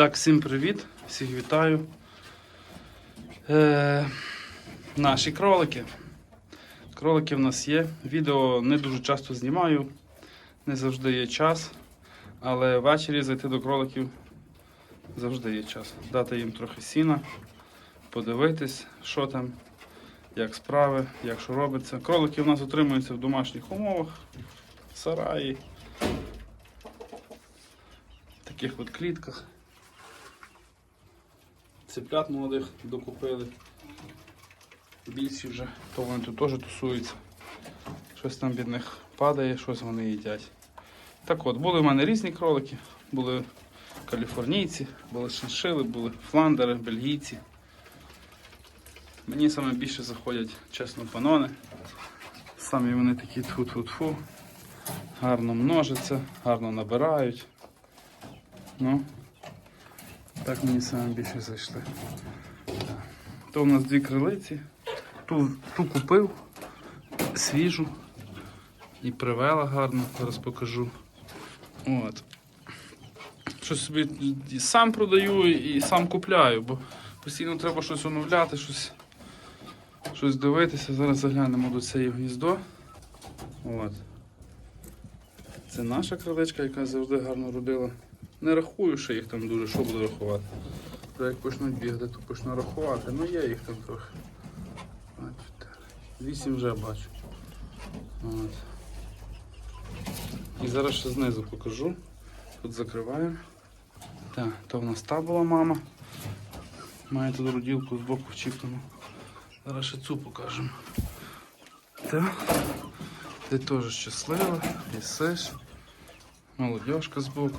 Так, всім привіт, всіх вітаю. Е, наші кролики. Кролики в нас є. Відео не дуже часто знімаю, не завжди є час. Але ввечері зайти до кроликів завжди є час. Дати їм трохи сіна, подивитись, що там, як справи, як що робиться. Кролики в нас утримуються в домашніх умовах, в сараї, в таких от клітках. Цеплят молодих докупили. Більші вже, то вони тут теж тусуються. Щось там від них падає, щось вони їдять. Так от, були в мене різні кролики, були каліфорнійці, були шиншили, були фландери, бельгійці. Мені саме більше заходять, чесно, панони. Самі вони такі тфу-тфу-тфу. Гарно множаться, гарно набирають. Ну, так мені саме більше зайшли. То у нас дві крилиці. Ту, ту купив свіжу і привела гарно, зараз покажу. От. Щось собі сам продаю і сам купляю, бо постійно треба щось оновляти, щось, щось дивитися. Зараз заглянемо до цієї гніздо. От. Це наша криличка, яка завжди гарно родила. Не рахую, що їх там дуже, що буду рахувати. Вже як почнуть бігати, то почну рахувати. Ну є їх там трохи. Вісім вже бачу. От. І зараз ще знизу покажу. Тут закриваємо. Так, то в нас та була мама. Має тут роділку з боку вчіплену. Зараз ще цю покажемо. Так. Ти теж щаслива, їсиш. Молодіжка з боку.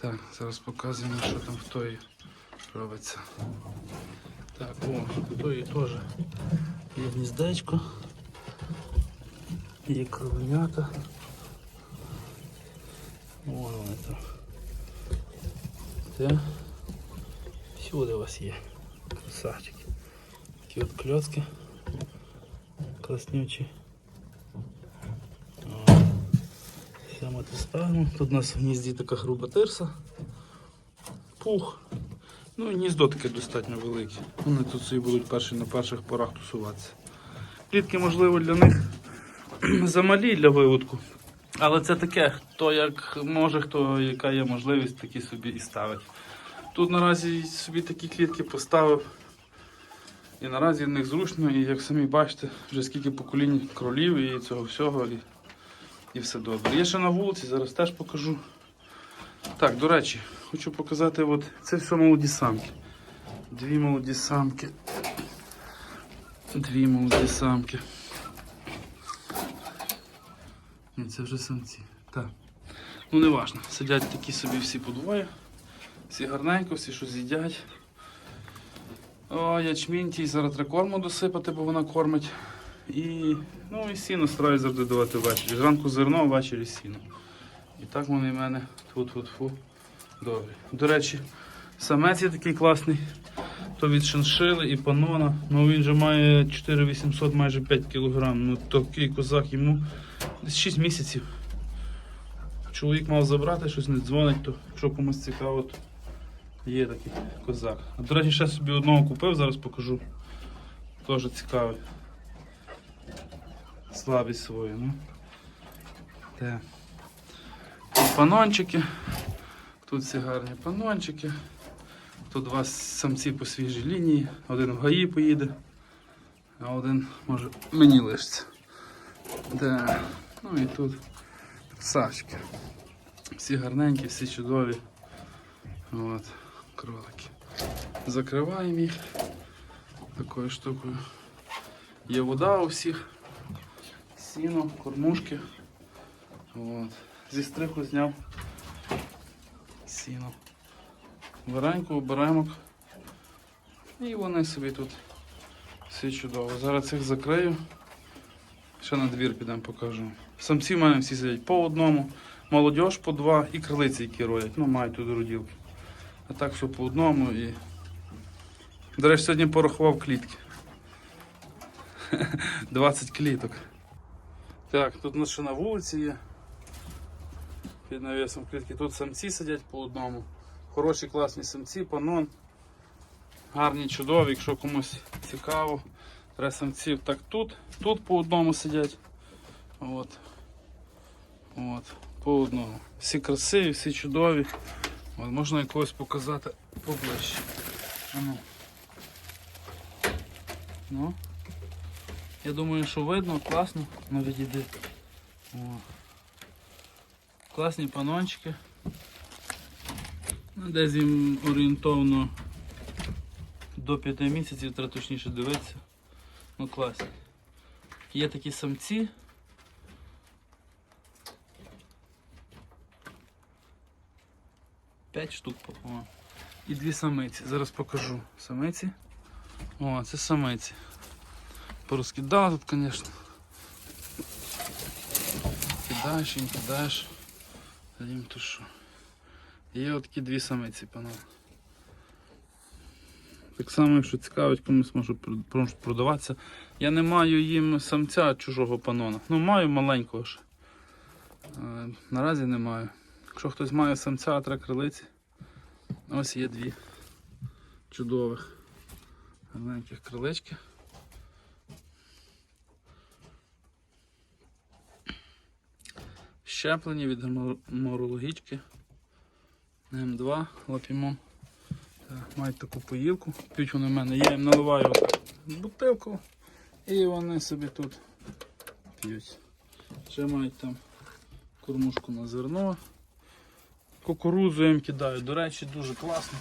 Так, зараз показуємо, що там в тої робиться. Так, о, в тої теж є гніздечко. Є кровенята. О, вони там. Те. Всюди у вас є. Красавчики. Такі от кльоцки. Класнючі. Тут ставимо. Тут у нас в гнізді така груба тирса. Пух. Ну і гніздо таке достатньо велике. Вони тут собі будуть перші на перших порах тусуватися. Клітки, можливо, для них замалі для виводку. Але це таке, хто як може, хто яка є можливість, такі собі і ставить. Тут наразі собі такі клітки поставив. І наразі в них зручно, і як самі бачите, вже скільки поколінь кролів і цього всього, і, і все добре. Є ще на вулиці, зараз теж покажу. Так, до речі, хочу показати, от це все молоді самки. Дві молоді самки. Дві молоді самки. Ні, це вже самці. Так. Ну не важно. Сидять такі собі всі по двоє. Всі гарненько, всі щось їдять. О, ячмінь тій зараз треба корму досипати, бо вона кормить. І, ну, і сіно стараюсь завжди давати ввечері. Зранку зерно, ввечері сіно. І так вони в мене тфу-тфу-тфу. Добре. До речі, самець є такий класний. То від шиншили і панона. Ну він же має 4800, майже 5 кг. Ну такий козак йому десь 6 місяців. Чоловік мав забрати, щось не дзвонить, то якщо комусь цікаво, то є такий козак. А до речі, ще собі одного купив, зараз покажу. Теж цікавий. Слабість свою, ну. Те. Тут панончики. Тут всі гарні панончики. Тут два самці по свіжій лінії. Один в ГАІ поїде, а один може мені лишиться. Да. Ну і тут сачки. Всі гарненькі, всі чудові. От, кролики. Закриваємо їх такою штукою. Є вода у всіх. Сіно, кормушки. От. Зі стриху зняв сіно. Вареньку, оберемок. І вони собі тут всі чудово. Зараз цих закрию. Ще на двір підемо покажу. Самці в мене всі сидять по одному, молодіж по два і крилиці, які роять. Ну, мають тут роділки. А так все по одному і. До речі, сьогодні порахував клітки. 20 кліток. Так, тут у нас ще на вулиці є. Під навісом клітки. Тут самці сидять по одному. Хороші класні самці, панон. Гарні, чудові, якщо комусь цікаво. Треба самців так тут, тут по одному сидять. От. От, по одному. Всі красиві, всі чудові. От, можна якогось показати поближче. Ну. Я думаю, що видно, класно, ну відійди. О. Класні панончики. Ну, Десь їм орієнтовно до 5 місяців, треба точніше дивитися. Ну класні. Є такі самці. П'ять штук. О. І дві самиці. Зараз покажу. Самиці. О, це самиці. Порозкидала тут, звісно. Кидаєш їм, кидаєш. Їм то. Є отакі дві самиці, панове. Так само, якщо цікавить, комусь можу продаватися. Я не маю їм самця чужого панона. Ну, маю маленького ще. Е, Наразі не маю. Якщо хтось має самця, треба крилиці. Ось є дві чудових гарненьких крилички. Щеплені від геморологічки. М2 лапімон. Так, Мають таку поїлку. П'ють вони в мене. Я їм наливаю бутилку і вони собі тут п'ють. Ще мають там кормушку на зерно. Кукурудзу їм кидаю. До речі, дуже класно.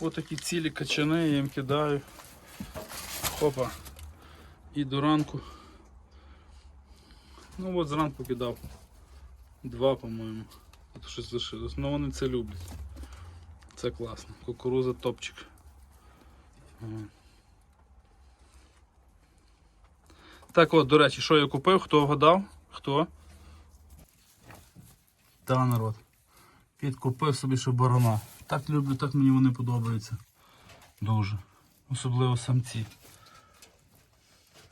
Ось такі цілі качани я їм кидаю. Хопа. І до ранку. Ну от зранку кидав. Два, по-моєму. От щось лишилось. Ну вони це люблять. Це класно. Кукуруза топчик. Так от, до речі, що я купив? Хто вгадав? Хто? Та народ. Підкупив собі ще барана. Так люблю, так мені вони подобаються. Дуже. Особливо самці.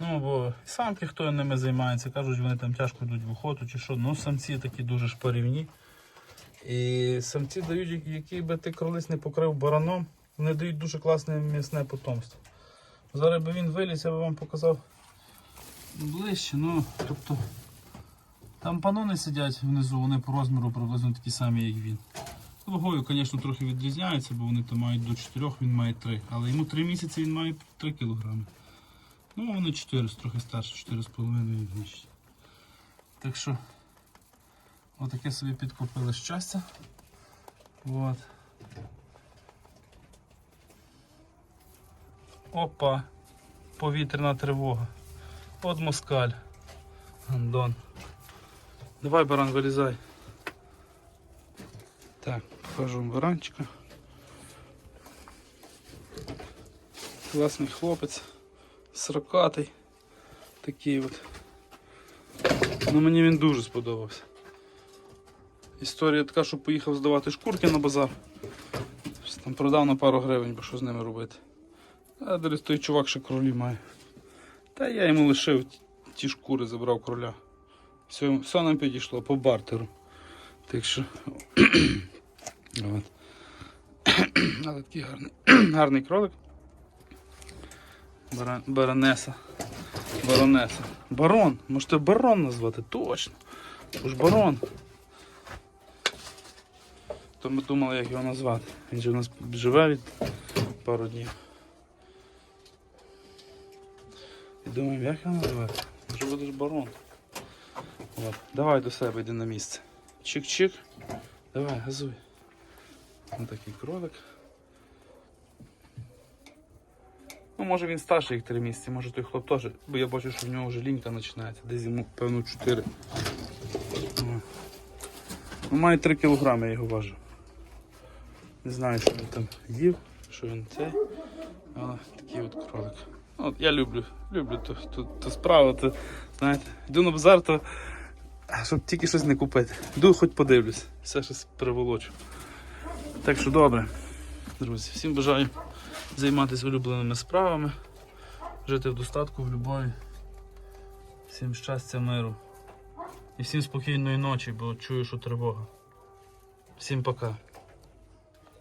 Ну, бо самки, хто ними займається, кажуть, вони там тяжко йдуть в охоту чи що. Ну, самці такі дуже шпарівні. І самці дають, які би ти колись не покрив бараном, вони дають дуже класне м'ясне потомство. Зараз би він виліз, я би вам показав ближче, ну, тобто. Там панони сидять внизу, вони по розміру приблизно такі самі, як він. Вагою, звісно, трохи відрізняються, бо вони там мають до 4, він має 3. Але йому 3 місяці він має 3 кілограми. Ну, вони 4, трохи старше, 4,5 і більше. Так що, отаке собі підкупили щастя. От. Опа, повітряна тривога. От москаль. Андон. Давай, баран, вилізай. Так, покажу вам баранчика. Класний хлопець. Срокатий. Такий от. Ну мені він дуже сподобався. Історія така, що поїхав здавати шкурки на базар. Там продав на пару гривень, бо що з ними робити. А десь той чувак ще кролі має. Та я йому лишив ті- шкури, забрав кроля. Все, все нам підійшло по бартеру. Так що. Але такий гарний, гарний кролик. Баронеса. Баронеса. Барон. Можете барон назвати, точно. Тож барон. То ми думали, як його назвати. Він же у нас живе від пару днів. І думаємо, як його назвати? Може будеш барон. От. Давай до себе йди на місце. Чик-чик. Давай, газуй. Ось такий кролик. Ну, може він старший, як 3 місяці, може той хлоп теж, бо я бачу, що в нього вже лінька починається, десь йому, певно, 4. Ну, має 3 кілограми, я його важу. Не знаю, що він там їв, що він цей. Але такий от кролик. От я люблю, люблю ту, ту, ту справу, то, знаєте, йду на базар, то щоб тільки щось не купити. Йду хоч подивлюсь, все щось приволочу. Так що добре, друзі, всім бажаю займатися улюбленими справами, жити в достатку, в любові. Всім щастя, миру. І всім спокійної ночі, бо чую, що тривога. Всім пока.